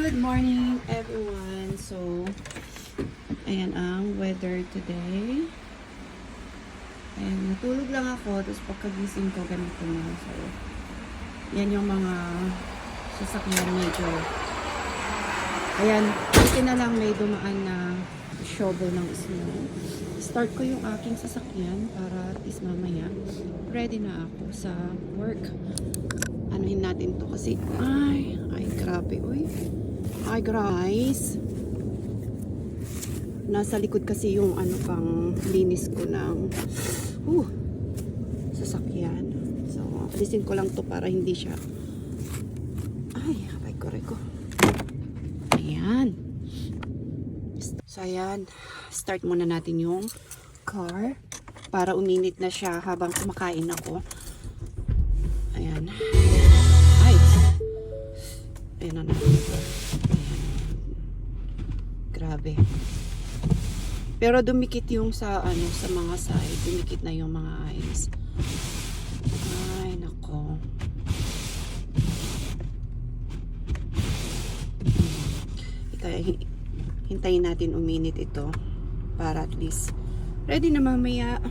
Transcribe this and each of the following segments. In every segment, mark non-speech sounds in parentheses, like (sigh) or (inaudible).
Good morning everyone. So, ayan ang weather today. And natulog lang ako, tapos pagkagising ko, ganito na. So, yan yung mga sasakyan medyo. Ayan, buti na lang may dumaan na shovel ng snow. Start ko yung aking sasakyan para at least mamaya ready na ako sa work. Anuhin natin to kasi, ay, ay, grabe, uy. Ay, guys. Nasa likod kasi yung ano pang linis ko ng uh, sasakyan. So, alisin ko lang to para hindi siya ay, aray ko, ko. Ayan. So, ayan. Start muna natin yung car para uminit na siya habang kumakain ako. Ayan. Ay. Ayan na na. Grabe. Pero dumikit yung sa ano sa mga side, dumikit na yung mga eyes. Ay, nako. Hi- hintayin natin uminit ito para at least ready na mamaya.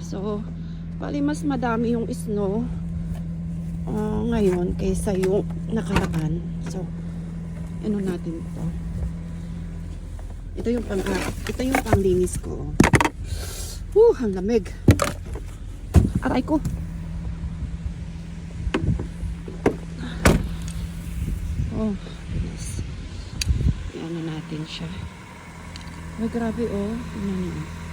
So, bali mas madami yung snow uh, ngayon kaysa yung nakaraan. So, ano natin to? Ito yung pang ito yung panglinis ko. Woo, ang lamig. Aray ko. Oh, goodness. Na natin siya. Ay, grabe oh. Tingnan niyo.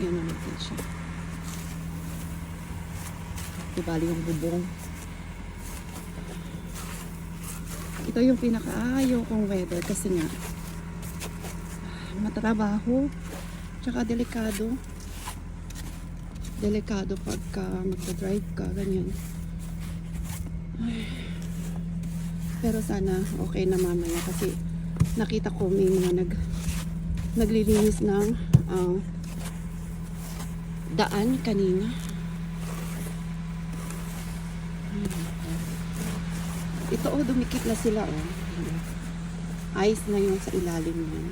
Yan na natin siya. Di bali yung bubong. Ito yung pinakaayaw kong weather kasi nga matrabaho tsaka delikado delikado pagka magdadrive ka ganyan Ay. pero sana okay na mamaya kasi nakita ko may mga nag naglilinis ng ah, daan kanina. Ito oh dumikit na sila oh. Ayos na yung sa ilalim yan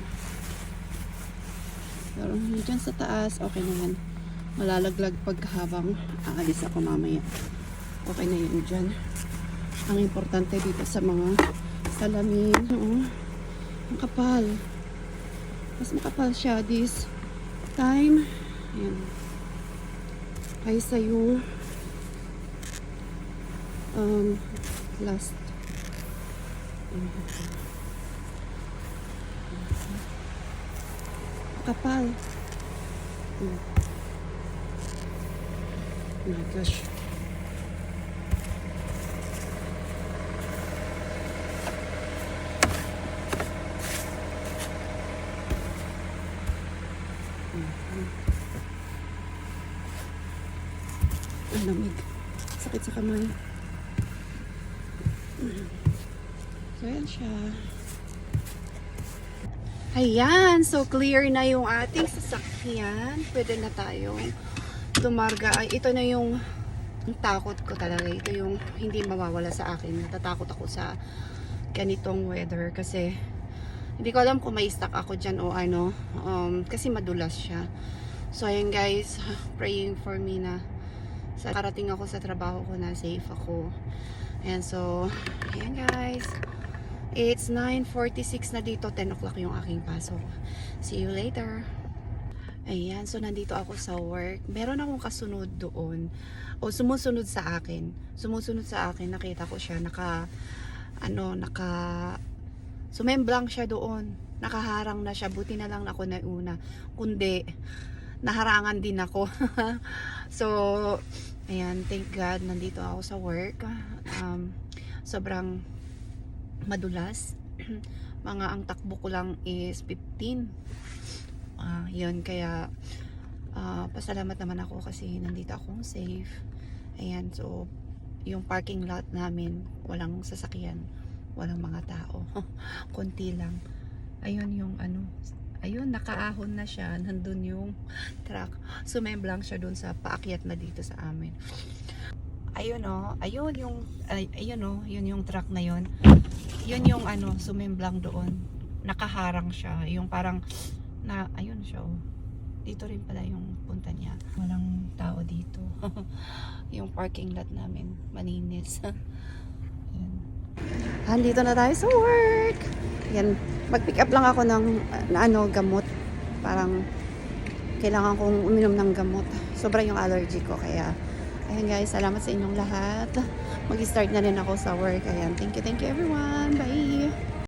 pero dyan sa taas okay na yan. Malalaglag pag habang aalis ako mamaya. Okay na yun dyan. Ang importante dito sa mga salamin oh, ang kapal. Mas makapal siya this time. Ayan kaysa yung um, last. Kapal. Oh my gosh ang lamig. Sakit sa kamay. So yan siya. Ayan so clear na yung ating sasakyan. Pwede na tayong tumarga. Ay ito na yung ang takot ko talaga. Ito yung hindi mawawala sa akin. Natatakot ako sa ganitong weather kasi hindi ko alam kung may stuck ako dyan o ano. Um, kasi madulas siya. So ayun guys. Praying for me na sa karating ako sa trabaho ko na safe ako and so ayan guys it's 9.46 na dito 10 o'clock yung aking pasok see you later Ayan, so nandito ako sa work. Meron akong kasunod doon. O sumusunod sa akin. Sumusunod sa akin, nakita ko siya naka ano, naka sumemblang siya doon. Nakaharang na siya. Buti na lang ako na una. Kundi naharangan din ako. (laughs) so, ayan, thank God nandito ako sa work. Um, sobrang madulas. (clears throat) Mga ang takbo ko lang is 15 ah yun kaya ah, pasalamat naman ako kasi nandito akong safe ayan so yung parking lot namin walang sasakyan walang mga tao (laughs) konti lang ayun yung ano nakaahon na siya. Nandun yung truck. Sumemblang siya dun sa paakyat na dito sa amin. Ayun oh, ayun yung, ay, ayun oh, yun yung truck na yun. Yun yung ano, sumemblang doon. Nakaharang siya. Yung parang, na, ayun siya oh. Dito rin pala yung punta niya. Walang tao dito. (laughs) yung parking lot namin, maninis. (laughs) Andito na tayo sa work. Yan, mag-pick up lang ako ng na ano, gamot. Parang kailangan kong uminom ng gamot. Sobra yung allergy ko kaya Ayan guys, salamat sa inyong lahat. Mag-start na rin ako sa work. Ayan, thank you, thank you everyone. Bye!